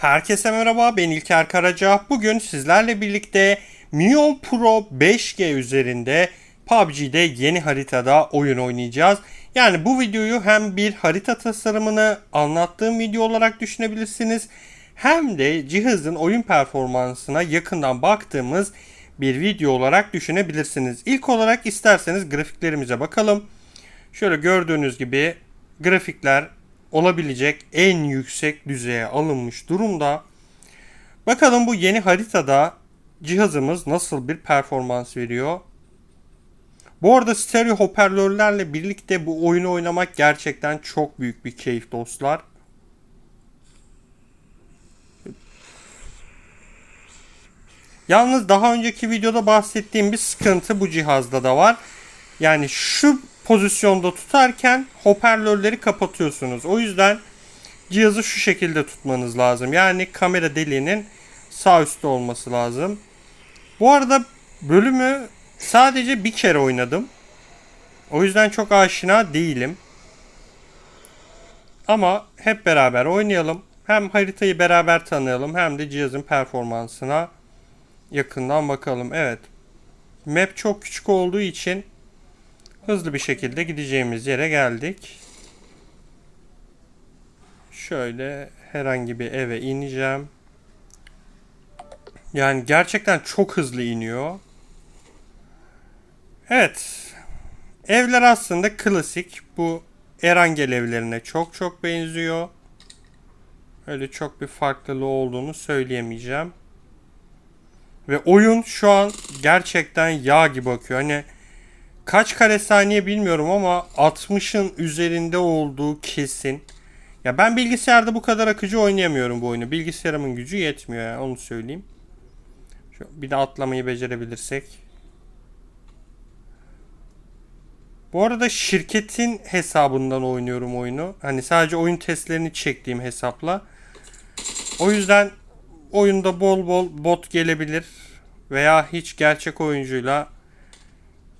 Herkese merhaba ben İlker Karaca. Bugün sizlerle birlikte Mio Pro 5G üzerinde PUBG'de yeni haritada oyun oynayacağız. Yani bu videoyu hem bir harita tasarımını anlattığım video olarak düşünebilirsiniz. Hem de cihazın oyun performansına yakından baktığımız bir video olarak düşünebilirsiniz. İlk olarak isterseniz grafiklerimize bakalım. Şöyle gördüğünüz gibi grafikler olabilecek en yüksek düzeye alınmış durumda. Bakalım bu yeni haritada cihazımız nasıl bir performans veriyor. Bu arada stereo hoparlörlerle birlikte bu oyunu oynamak gerçekten çok büyük bir keyif dostlar. Yalnız daha önceki videoda bahsettiğim bir sıkıntı bu cihazda da var. Yani şu pozisyonda tutarken hoparlörleri kapatıyorsunuz. O yüzden cihazı şu şekilde tutmanız lazım. Yani kamera deliğinin sağ üstte olması lazım. Bu arada bölümü sadece bir kere oynadım. O yüzden çok aşina değilim. Ama hep beraber oynayalım. Hem haritayı beraber tanıyalım hem de cihazın performansına yakından bakalım. Evet. Map çok küçük olduğu için hızlı bir şekilde gideceğimiz yere geldik. Şöyle herhangi bir eve ineceğim. Yani gerçekten çok hızlı iniyor. Evet. Evler aslında klasik. Bu Erangel evlerine çok çok benziyor. Öyle çok bir farklılığı olduğunu söyleyemeyeceğim. Ve oyun şu an gerçekten yağ gibi akıyor. Hani kaç kare saniye bilmiyorum ama 60'ın üzerinde olduğu kesin. Ya ben bilgisayarda bu kadar akıcı oynayamıyorum bu oyunu. Bilgisayarımın gücü yetmiyor yani onu söyleyeyim. Şu bir de atlamayı becerebilirsek. Bu arada şirketin hesabından oynuyorum oyunu. Hani sadece oyun testlerini çektiğim hesapla. O yüzden oyunda bol bol bot gelebilir veya hiç gerçek oyuncuyla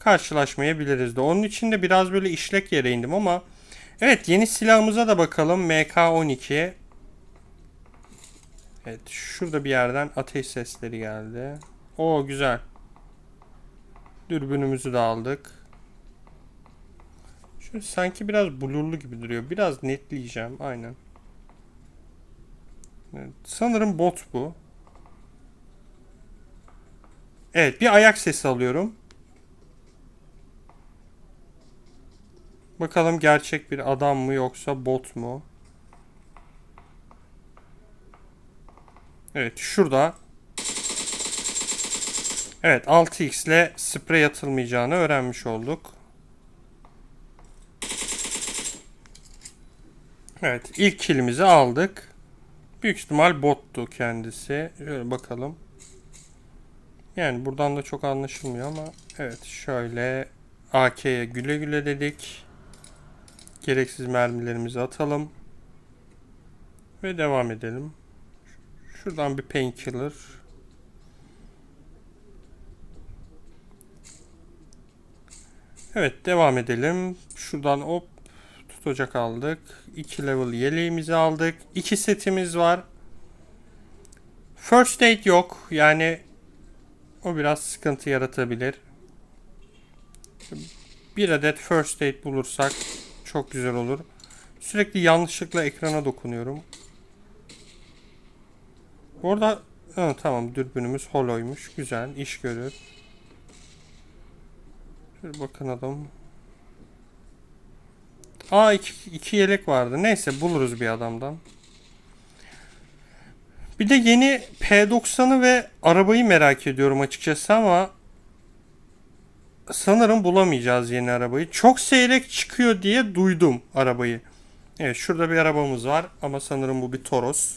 karşılaşmayabiliriz de. Onun için de biraz böyle işlek yere indim ama evet yeni silahımıza da bakalım. MK12. Evet şurada bir yerden ateş sesleri geldi. O güzel. Dürbünümüzü de aldık. Şöyle sanki biraz blurlu gibi duruyor. Biraz netleyeceğim. Aynen. Evet, sanırım bot bu. Evet bir ayak sesi alıyorum. Bakalım gerçek bir adam mı yoksa bot mu? Evet şurada. Evet 6x ile sprey atılmayacağını öğrenmiş olduk. Evet ilk kilimizi aldık. Büyük ihtimal bottu kendisi. Şöyle bakalım. Yani buradan da çok anlaşılmıyor ama evet şöyle AK'ye güle güle dedik. Gereksiz mermilerimizi atalım. Ve devam edelim. Şuradan bir painkiller. Evet devam edelim. Şuradan hop tutacak aldık. 2 level yeleğimizi aldık. 2 setimiz var. First aid yok. Yani o biraz sıkıntı yaratabilir. Bir adet first aid bulursak çok güzel olur. Sürekli yanlışlıkla ekrana dokunuyorum. Orada ha, tamam dürbünümüz holoymuş. Güzel iş görür. Şöyle bakın adam. Aa iki, iki yelek vardı. Neyse buluruz bir adamdan. Bir de yeni P90'ı ve arabayı merak ediyorum açıkçası ama sanırım bulamayacağız yeni arabayı. Çok seyrek çıkıyor diye duydum arabayı. Evet şurada bir arabamız var ama sanırım bu bir Toros.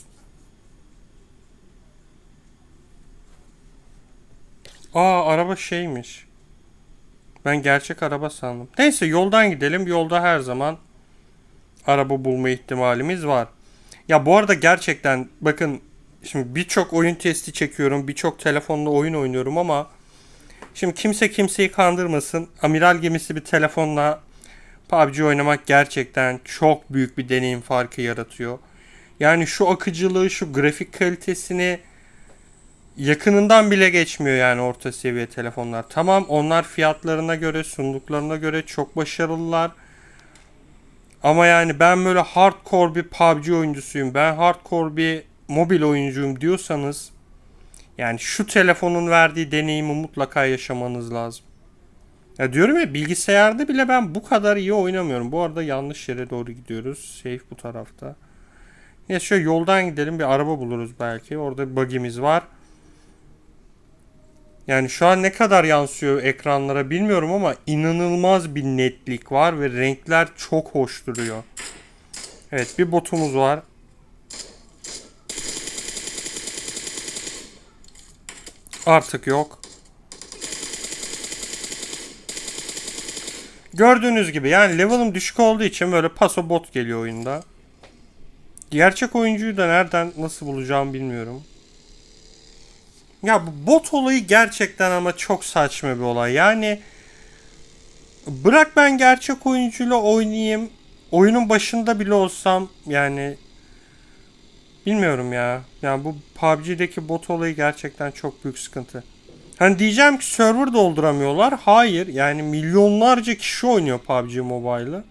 Aa araba şeymiş. Ben gerçek araba sandım. Neyse yoldan gidelim. Yolda her zaman araba bulma ihtimalimiz var. Ya bu arada gerçekten bakın şimdi birçok oyun testi çekiyorum. Birçok telefonla oyun oynuyorum ama şimdi kimse kimseyi kandırmasın. Amiral gemisi bir telefonla PUBG oynamak gerçekten çok büyük bir deneyim farkı yaratıyor. Yani şu akıcılığı, şu grafik kalitesini yakınından bile geçmiyor yani orta seviye telefonlar. Tamam onlar fiyatlarına göre, sunduklarına göre çok başarılılar. Ama yani ben böyle hardcore bir PUBG oyuncusuyum. Ben hardcore bir mobil oyuncuyum diyorsanız yani şu telefonun verdiği deneyimi mutlaka yaşamanız lazım. Ya diyorum ya bilgisayarda bile ben bu kadar iyi oynamıyorum. Bu arada yanlış yere doğru gidiyoruz. Safe bu tarafta. Neyse şöyle yoldan gidelim bir araba buluruz belki. Orada bir bug'imiz var. Yani şu an ne kadar yansıyor ekranlara bilmiyorum ama inanılmaz bir netlik var ve renkler çok hoş duruyor. Evet bir botumuz var. Artık yok. Gördüğünüz gibi yani level'ım düşük olduğu için böyle paso bot geliyor oyunda. Gerçek oyuncuyu da nereden nasıl bulacağım bilmiyorum. Ya bu bot olayı gerçekten ama çok saçma bir olay. Yani bırak ben gerçek oyuncuyla oynayayım. Oyunun başında bile olsam yani bilmiyorum ya. Yani bu PUBG'deki bot olayı gerçekten çok büyük sıkıntı. Hani diyeceğim ki server dolduramıyorlar. Hayır. Yani milyonlarca kişi oynuyor PUBG Mobile'ı.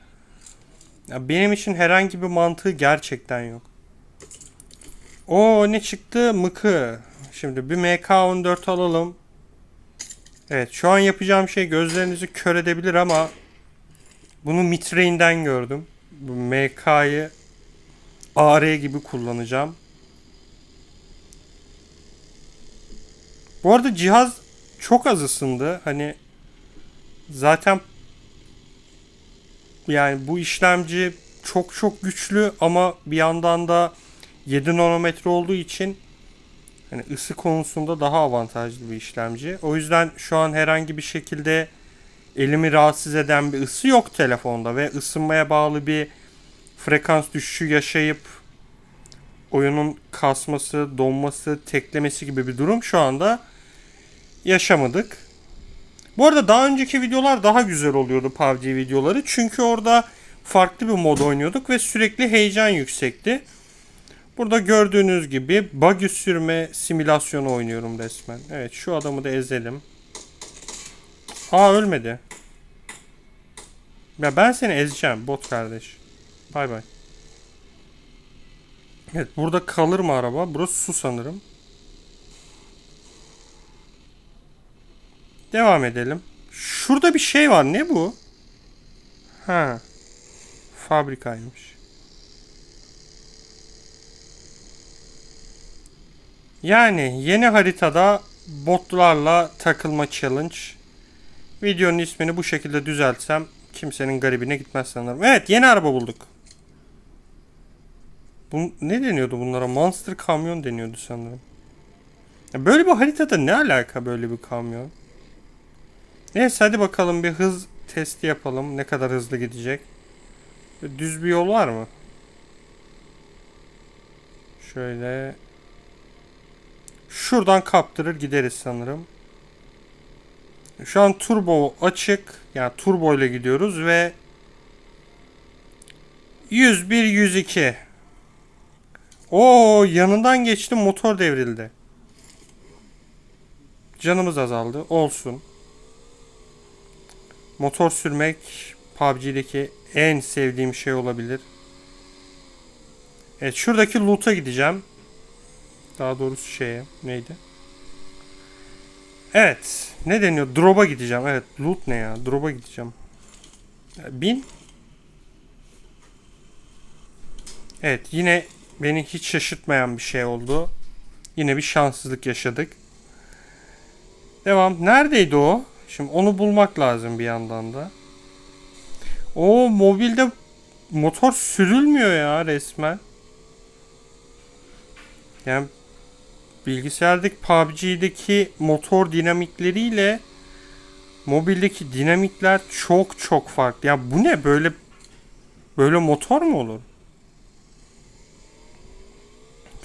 Ya benim için herhangi bir mantığı gerçekten yok. O ne çıktı? Mıkı. Şimdi bir MK14 alalım. Evet şu an yapacağım şey gözlerinizi kör edebilir ama bunu Mitrain'den gördüm. Bu MK'yı AR gibi kullanacağım. Bu arada cihaz çok az ısındı. Hani zaten yani bu işlemci çok çok güçlü ama bir yandan da 7 nanometre olduğu için hani ısı konusunda daha avantajlı bir işlemci. O yüzden şu an herhangi bir şekilde elimi rahatsız eden bir ısı yok telefonda ve ısınmaya bağlı bir frekans düşüşü yaşayıp oyunun kasması, donması, teklemesi gibi bir durum şu anda yaşamadık. Bu arada daha önceki videolar daha güzel oluyordu PUBG videoları. Çünkü orada farklı bir mod oynuyorduk ve sürekli heyecan yüksekti. Burada gördüğünüz gibi buggy sürme simülasyonu oynuyorum resmen. Evet şu adamı da ezelim. Aa ölmedi. Ya ben seni ezeceğim bot kardeş. Bay bay. Evet burada kalır mı araba? Burası su sanırım. Devam edelim. Şurada bir şey var. Ne bu? Ha. Fabrikaymış. Yani yeni haritada botlarla takılma challenge. Videonun ismini bu şekilde düzeltsem kimsenin garibine gitmez sanırım. Evet yeni araba bulduk. Bu, ne deniyordu bunlara? Monster kamyon deniyordu sanırım. Ya böyle bir haritada ne alaka böyle bir kamyon? Neyse hadi bakalım bir hız testi yapalım. Ne kadar hızlı gidecek. Düz bir yol var mı? Şöyle. Şuradan kaptırır gideriz sanırım. Şu an turbo açık. Yani turbo ile gidiyoruz ve 101 102. Oo yanından geçtim motor devrildi. Canımız azaldı. Olsun. Motor sürmek PUBG'deki en sevdiğim şey olabilir. Evet şuradaki loot'a gideceğim. Daha doğrusu şeye neydi? Evet. Ne deniyor? Drop'a gideceğim. Evet. Loot ne ya? Drop'a gideceğim. Bin. Evet. Yine beni hiç şaşırtmayan bir şey oldu. Yine bir şanssızlık yaşadık. Devam. Neredeydi o? Şimdi onu bulmak lazım bir yandan da. O mobilde motor sürülmüyor ya resmen. Yani bilgisayardaki PUBG'deki motor dinamikleriyle mobildeki dinamikler çok çok farklı. Ya bu ne böyle böyle motor mu olur?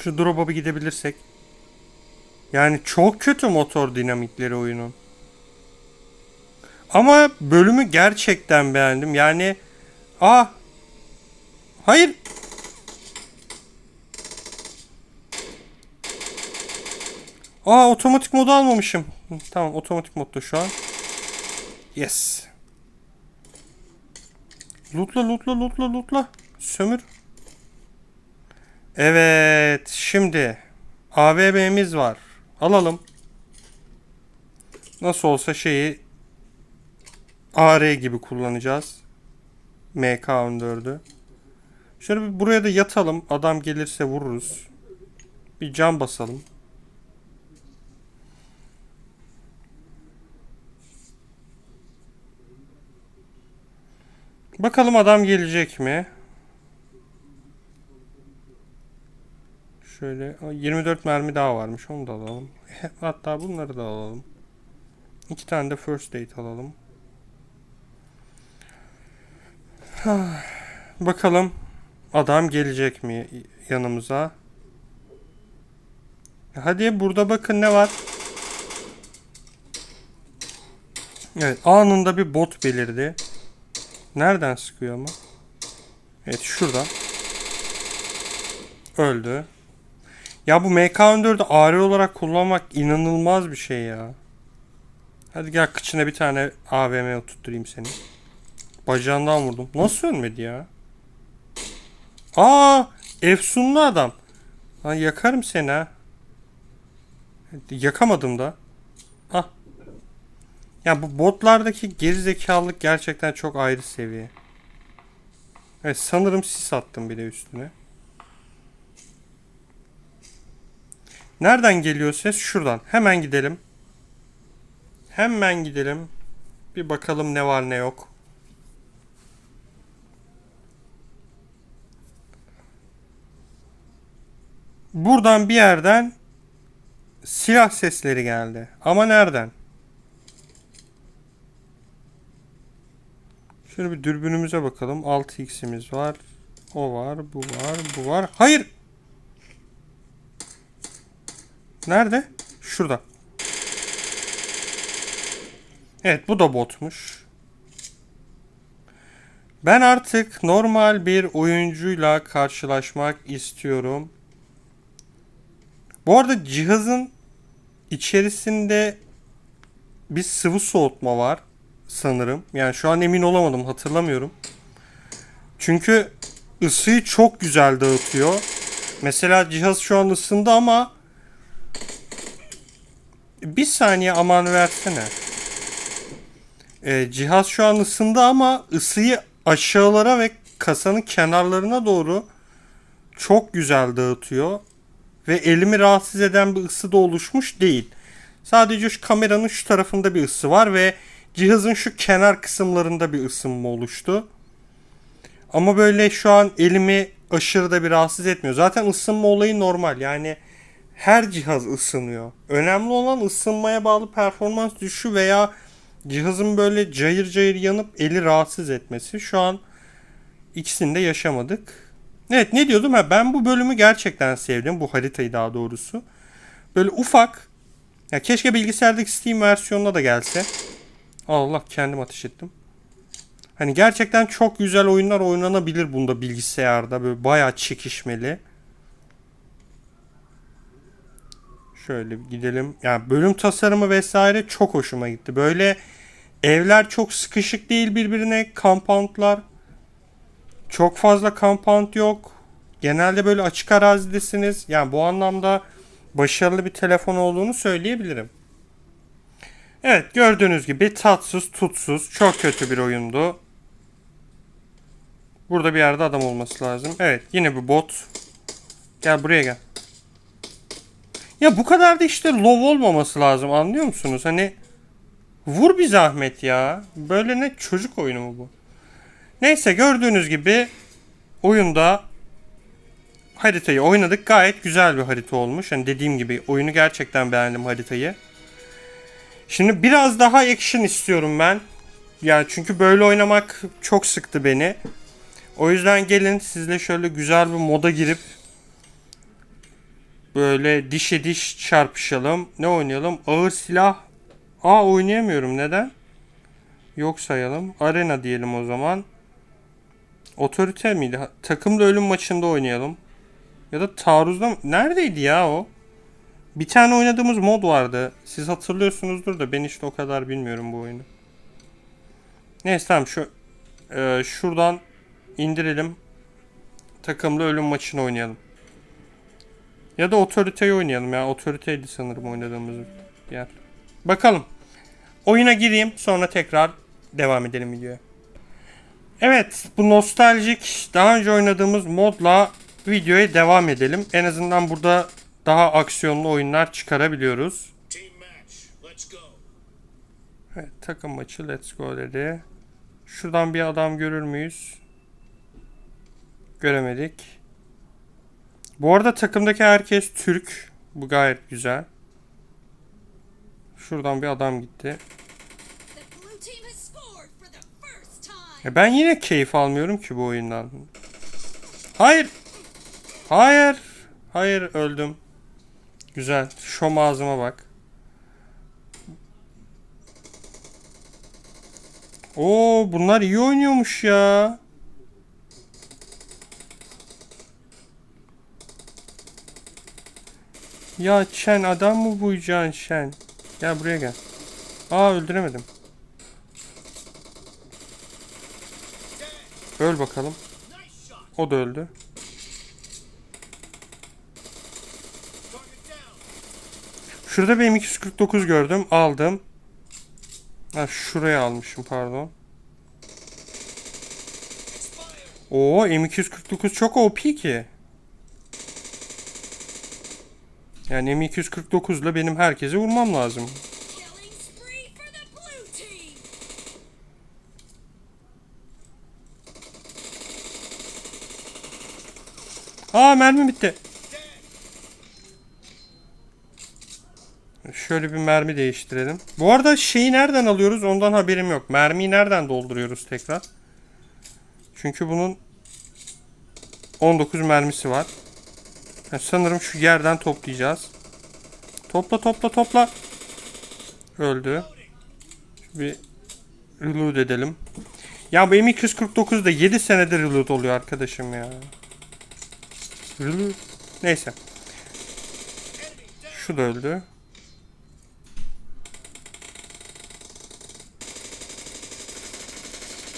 şu drop'a bir gidebilirsek. Yani çok kötü motor dinamikleri oyunun. Ama bölümü gerçekten beğendim. Yani ah hayır Aa otomatik modu almamışım. Tamam otomatik modda şu an. Yes. Lootla lootla lootla lootla. Sömür. Evet şimdi AVM'miz var. Alalım. Nasıl olsa şeyi AR gibi kullanacağız. MK14'ü. Şöyle bir buraya da yatalım. Adam gelirse vururuz. Bir cam basalım. Bakalım adam gelecek mi? Şöyle Aa, 24 mermi daha varmış. Onu da alalım. Hatta bunları da alalım. İki tane de first aid alalım. Bakalım adam gelecek mi yanımıza? Hadi burada bakın ne var. Evet anında bir bot belirdi. Nereden sıkıyor ama? Evet şurada. Öldü. Ya bu MK14'ü AR olarak kullanmak inanılmaz bir şey ya. Hadi gel kıçına bir tane AVM oturtturayım seni. Bacağından vurdum. Nasıl ölmedi ya? Aa, efsunlu adam. Lan yakarım seni ha. Yakamadım da. Ah. Ya bu botlardaki gerizekalılık gerçekten çok ayrı seviye. Evet sanırım sis attım bir de üstüne. Nereden geliyor ses? Şuradan. Hemen gidelim. Hemen gidelim. Bir bakalım ne var ne yok. Buradan bir yerden silah sesleri geldi. Ama nereden? Şöyle bir dürbünümüze bakalım. 6x'imiz var. O var, bu var, bu var. Hayır! Nerede? Şurada. Evet bu da botmuş. Ben artık normal bir oyuncuyla karşılaşmak istiyorum. Bu arada cihazın içerisinde bir sıvı soğutma var sanırım. Yani şu an emin olamadım hatırlamıyorum. Çünkü ısıyı çok güzel dağıtıyor. Mesela cihaz şu an ısındı ama bir saniye aman versene. Ee, cihaz şu an ısındı ama ısıyı aşağılara ve kasanın kenarlarına doğru çok güzel dağıtıyor. Ve elimi rahatsız eden bir ısı da oluşmuş değil. Sadece şu kameranın şu tarafında bir ısı var ve cihazın şu kenar kısımlarında bir ısınma oluştu. Ama böyle şu an elimi aşırı da bir rahatsız etmiyor. Zaten ısınma olayı normal. Yani her cihaz ısınıyor. Önemli olan ısınmaya bağlı performans düşüşü veya cihazın böyle cayır cayır yanıp eli rahatsız etmesi. Şu an ikisini de yaşamadık. Evet ne diyordum ha ben bu bölümü gerçekten sevdim. Bu haritayı daha doğrusu. Böyle ufak. Ya keşke bilgisayardaki Steam versiyonuna da gelse. Allah kendim ateş ettim. Hani gerçekten çok güzel oyunlar oynanabilir bunda bilgisayarda. Böyle bayağı çekişmeli. Şöyle gidelim. Yani bölüm tasarımı vesaire çok hoşuma gitti. Böyle evler çok sıkışık değil birbirine. Compoundlar. Çok fazla compound yok. Genelde böyle açık arazidesiniz. Yani bu anlamda başarılı bir telefon olduğunu söyleyebilirim. Evet gördüğünüz gibi tatsız tutsuz çok kötü bir oyundu. Burada bir yerde adam olması lazım. Evet yine bir bot. Gel buraya gel. Ya bu kadar da işte low olmaması lazım anlıyor musunuz? Hani vur bir zahmet ya. Böyle ne çocuk oyunu mu bu? Neyse gördüğünüz gibi oyunda haritayı oynadık. Gayet güzel bir harita olmuş. Hani dediğim gibi oyunu gerçekten beğendim haritayı. Şimdi biraz daha action istiyorum ben. Yani çünkü böyle oynamak çok sıktı beni. O yüzden gelin sizle şöyle güzel bir moda girip böyle dişe diş çarpışalım. Ne oynayalım? Ağır silah. Aa oynayamıyorum. Neden? Yok sayalım. Arena diyelim o zaman. Otorite miydi? Takımda ölüm maçında oynayalım. Ya da taarruzda mı? Neredeydi ya o? Bir tane oynadığımız mod vardı. Siz hatırlıyorsunuzdur da ben işte o kadar bilmiyorum bu oyunu. Neyse tamam şu e, şuradan indirelim. Takımlı ölüm maçını oynayalım. Ya da otoriteyi oynayalım ya. Otoriteydi sanırım oynadığımız yer. Bakalım. Oyuna gireyim sonra tekrar devam edelim videoya. Evet bu nostaljik daha önce oynadığımız modla videoya devam edelim. En azından burada daha aksiyonlu oyunlar çıkarabiliyoruz. Evet takım maçı let's go dedi. Şuradan bir adam görür müyüz? Göremedik. Bu arada takımdaki herkes Türk. Bu gayet güzel. Şuradan bir adam gitti. Ya ben yine keyif almıyorum ki bu oyundan. Hayır. Hayır. Hayır öldüm. Güzel. Şom ağzıma bak. Oo bunlar iyi oynuyormuş ya. Ya Şen adam mı bu Can Şen? Gel buraya gel. Aa öldüremedim. Öl bakalım. O da öldü. Şurada bir M249 gördüm. Aldım. Ha, şuraya almışım pardon. Oo M249 çok OP ki. Yani M249 ile benim herkese vurmam lazım. Aa mermi bitti. Şöyle bir mermi değiştirelim. Bu arada şeyi nereden alıyoruz ondan haberim yok. Mermiyi nereden dolduruyoruz tekrar? Çünkü bunun 19 mermisi var. Sanırım şu yerden toplayacağız. Topla topla topla. Öldü. Bir reload edelim. Ya bu M249'da 7 senedir reload oluyor arkadaşım ya. Reload. Neyse. Şu da öldü.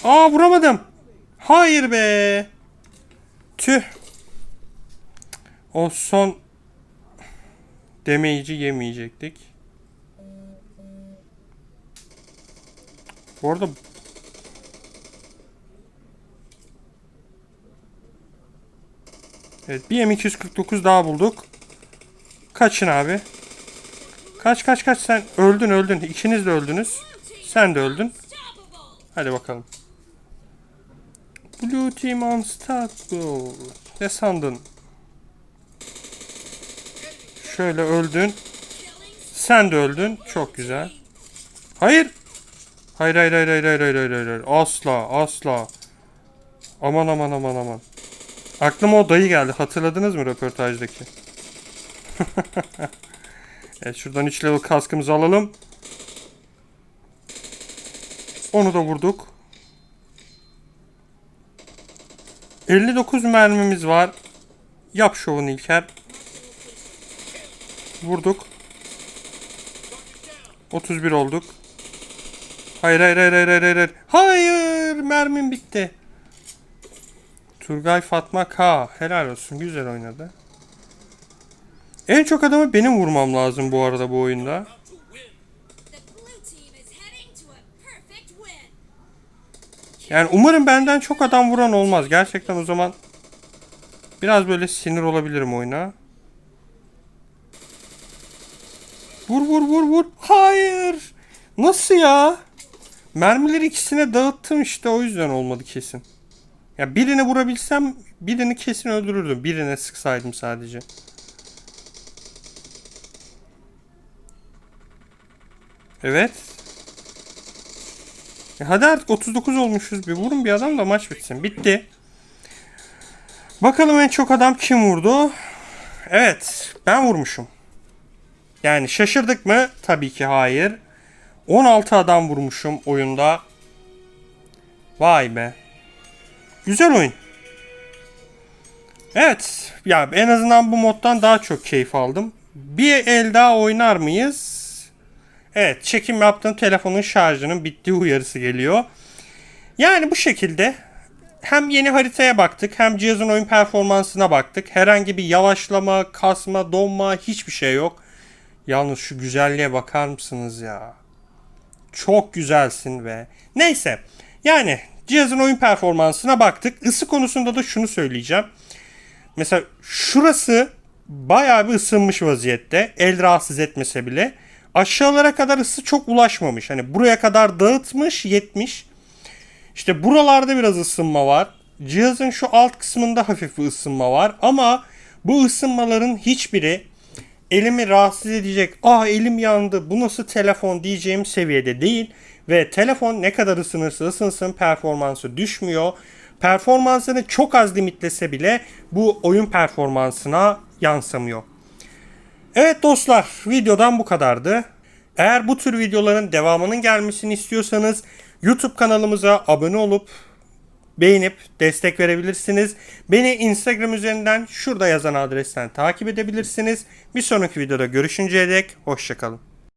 Aa vuramadım. Hayır be. Tüh. O son demeyici yemeyecektik. Bu arada Evet bir M249 daha bulduk. Kaçın abi. Kaç kaç kaç sen öldün öldün. İkiniz de öldünüz. Sen de öldün. Hadi bakalım. Blue Team Unstoppable. Ne sandın? Şöyle öldün. Sen de öldün. Çok güzel. Hayır hayır hayır hayır hayır hayır hayır hayır. hayır. Asla asla. Aman aman aman aman. Aklıma o dayı geldi. Hatırladınız mı röportajdaki? evet şuradan 3 level kaskımızı alalım. Onu da vurduk. 59 mermimiz var. Yap şovunu İlker. Vurduk. 31 olduk. Hayır hayır hayır hayır hayır hayır. Hayır mermim bitti. Turgay Fatma K. Helal olsun güzel oynadı. En çok adamı benim vurmam lazım bu arada bu oyunda. Yani umarım benden çok adam vuran olmaz. Gerçekten o zaman biraz böyle sinir olabilirim oyuna. Vur vur vur vur. Hayır. Nasıl ya? Mermileri ikisine dağıttım işte o yüzden olmadı kesin. Ya birini vurabilsem birini kesin öldürürdüm. Birine sıksaydım sadece. Evet. E hadi artık 39 olmuşuz. Bir vurun bir adam da maç bitsin. Bitti. Bakalım en çok adam kim vurdu? Evet, ben vurmuşum. Yani şaşırdık mı? Tabii ki hayır. 16 adam vurmuşum oyunda. Vay be. Güzel oyun. Evet, ya en azından bu moddan daha çok keyif aldım. Bir el daha oynar mıyız? Evet çekim yaptığım telefonun şarjının bittiği uyarısı geliyor. Yani bu şekilde hem yeni haritaya baktık hem cihazın oyun performansına baktık. Herhangi bir yavaşlama, kasma, donma hiçbir şey yok. Yalnız şu güzelliğe bakar mısınız ya? Çok güzelsin ve neyse yani cihazın oyun performansına baktık. Isı konusunda da şunu söyleyeceğim. Mesela şurası bayağı bir ısınmış vaziyette. El rahatsız etmese bile. Aşağılara kadar ısı çok ulaşmamış. Hani buraya kadar dağıtmış, yetmiş. İşte buralarda biraz ısınma var. Cihazın şu alt kısmında hafif bir ısınma var. Ama bu ısınmaların hiçbiri elimi rahatsız edecek. Ah elim yandı bu nasıl telefon diyeceğim seviyede değil. Ve telefon ne kadar ısınırsa ısınsın performansı düşmüyor. Performansını çok az limitlese bile bu oyun performansına yansımıyor. Evet dostlar videodan bu kadardı. Eğer bu tür videoların devamının gelmesini istiyorsanız YouTube kanalımıza abone olup beğenip destek verebilirsiniz. Beni Instagram üzerinden şurada yazan adresten takip edebilirsiniz. Bir sonraki videoda görüşünceye dek hoşçakalın.